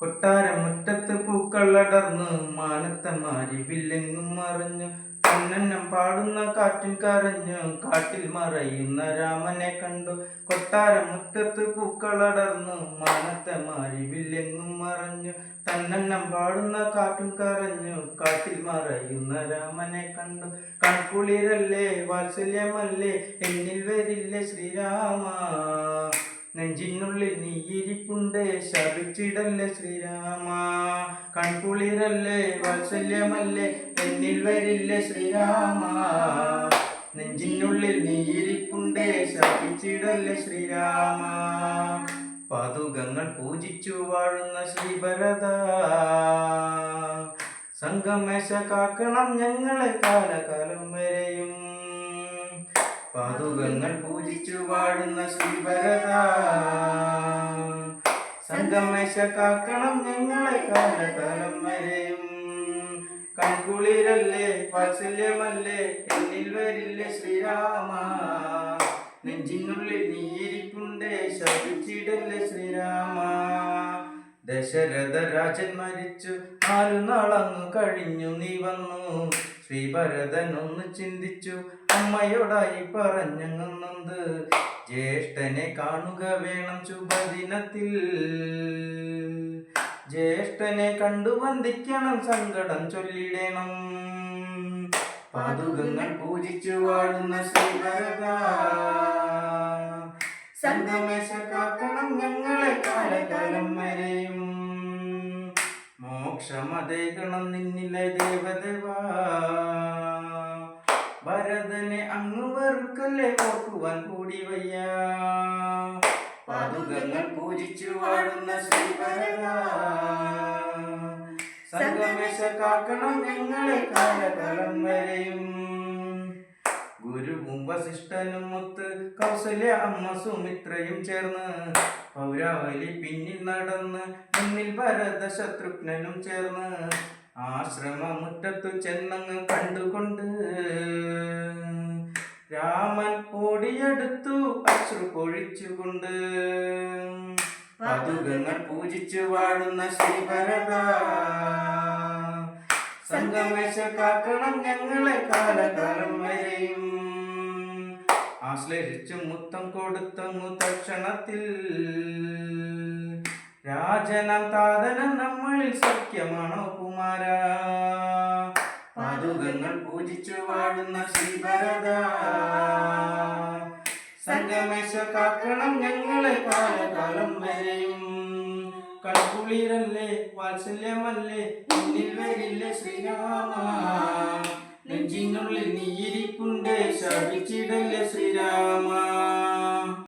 കൊട്ടാരം മുറ്റത്ത് പൂക്കളടർന്നു മാനത്തമാരി വില്ലെങ്ങും മറിഞ്ഞു. പൊന്നെണ്ണം പാടുന്ന കാറ്റിൽ കരഞ്ഞു. കാട്ടിൽ മറയുന്ന രാമനെ കണ്ടു. കൊട്ടാരം മുറ്റത്ത് പൂക്കളടർന്നു മാനത്തെ മാരി വില്ലെങ്ങും മറഞ്ഞു. തന്നെണ്ണം പാടുന്ന കാറ്റും കരഞ്ഞു. കാട്ടിൽ മറയുന്ന രാമനെ കണ്ടു. കൺകുളിരല്ലേ വാത്സല്യമല്ലേ എന്നിൽ വരില്ലേ ശ്രീരാമ. നെഞ്ചിനുള്ളിൽ നീയിരിപ്പുണ്ടേ. ശപിച്ചിടല്ലേ ശ്രീരാമ. കൺകുളിരല്ലേ വാത്സല്യമല്ലേ എന്നിൽ വരില്ലേ ശ്രീരാമ. നെഞ്ചിനുള്ളിൽ നീയിരിപ്പുണ്ടേ. ശപിച്ചിടല്ലേ ശ്രീരാമ. പാതുകങ്ങൾ പൂജിച്ചു വാഴുന്ന ശ്രീഭരത. സംഗമേശ കാക്കണം ഞങ്ങളെ കാലകാലം വരെയും. പാതുകങ്ങൾ പൂജിച്ചു വാഴുന്ന ശ്രീഭരത. സംഗമേശ കാക്കണം ഞങ്ങളെ കാലകാലം വരെയും കൺകുളിരല്ലേ വാത്സല്യമല്ലേ എന്നിൽ വരില്ലേ ശ്രീരാമ. നെഞ്ചിനുള്ളിൽ നീ ഇരിപ്പുണ്ടേ ശപിച്ചിടല്ലേ ദശരഥ രാജൻ മരിച്ചു. നാലു നാളങ്ങു കഴിഞ്ഞു നീ വന്നു. ശ്രീഭരതൻ ഒന്ന് ചിന്തിച്ചു അമ്മയോടായി പറഞ്ഞങ്ങുന്നത് ജ്യേഷ്ഠനെ കാണുക വേണം ശുഭദിനത്തിൽ. ജ്യേഷ്ഠനെ കണ്ടു വന്ദിക്കണം സങ്കടം ചൊല്ലിടണം. പാതുകങ്ങൾ പൂജിച്ചു വാഴുന്ന ശ്രീഭരത. സംഗമേശ കാക്കണം ഞങ്ങളെ കാലകാലം വരെയും. മോക്ഷമതേകണം നിന്നിലെ ദേവദേവാ. ഭരതനെ അങ്ങ് വെറുക്കല്ലേ പോക്കുവാൻ കൂടി വയ്യ. പാതുകങ്ങൾ പൂജിച്ചു വാഴുന്ന ശ്രീഭരത സംഗമേശ കാക്കണം ഞങ്ങളെ കാലകാലം വരെയും. വസിഷ്ഠനും ഒത്ത് കൗസല്യ അമ്മ സുമിത്രയും ചേർന്ന് പൗരാവലി പിന്നിൽ നടന്ന് മുന്നിൽ ഭരത ശത്രുഘ്നനും ചേർന്ന് ആശ്രമ മുറ്റത്തു ചെന്നങ്ങ് കണ്ടുകൊണ്ട് രാമൻ ഓടിയെടുത്തു അശ്രു പൊഴിച്ചുകൊണ്ട് പതുകങ്ങൾ പൂജിച്ചു വാഴുന്ന ശ്രീഭരത. സംഗമേശ കാക്കണം ഞങ്ങളെ കാലകാലം വരെയും. ആശ്ലേഷിച്ചു മുത്തം കൊടുത്തങ്ങു തക്ഷണത്തിൽ രാജനം താതനം നമ്മളിൽ സഖ്യമാണോ കുമാര? പാതുകങ്ങൾ പൂജിച്ചു വാഴുന്ന ശ്രീഭരത. സംഗമേശ കാക്കണം ഞങ്ങളെ കാലകാലം വരെയും. കൺകുളിരല്ലേ വാത്സല്യമല്ലേ എന്നിൽ വരില്ലേ ശ്രീരാമ. നെഞ്ചിനുള്ളിൽ നീ ഇരിപ്പുണ്ട് ശപിച്ചിടല്ലേ ശ്രീരാമ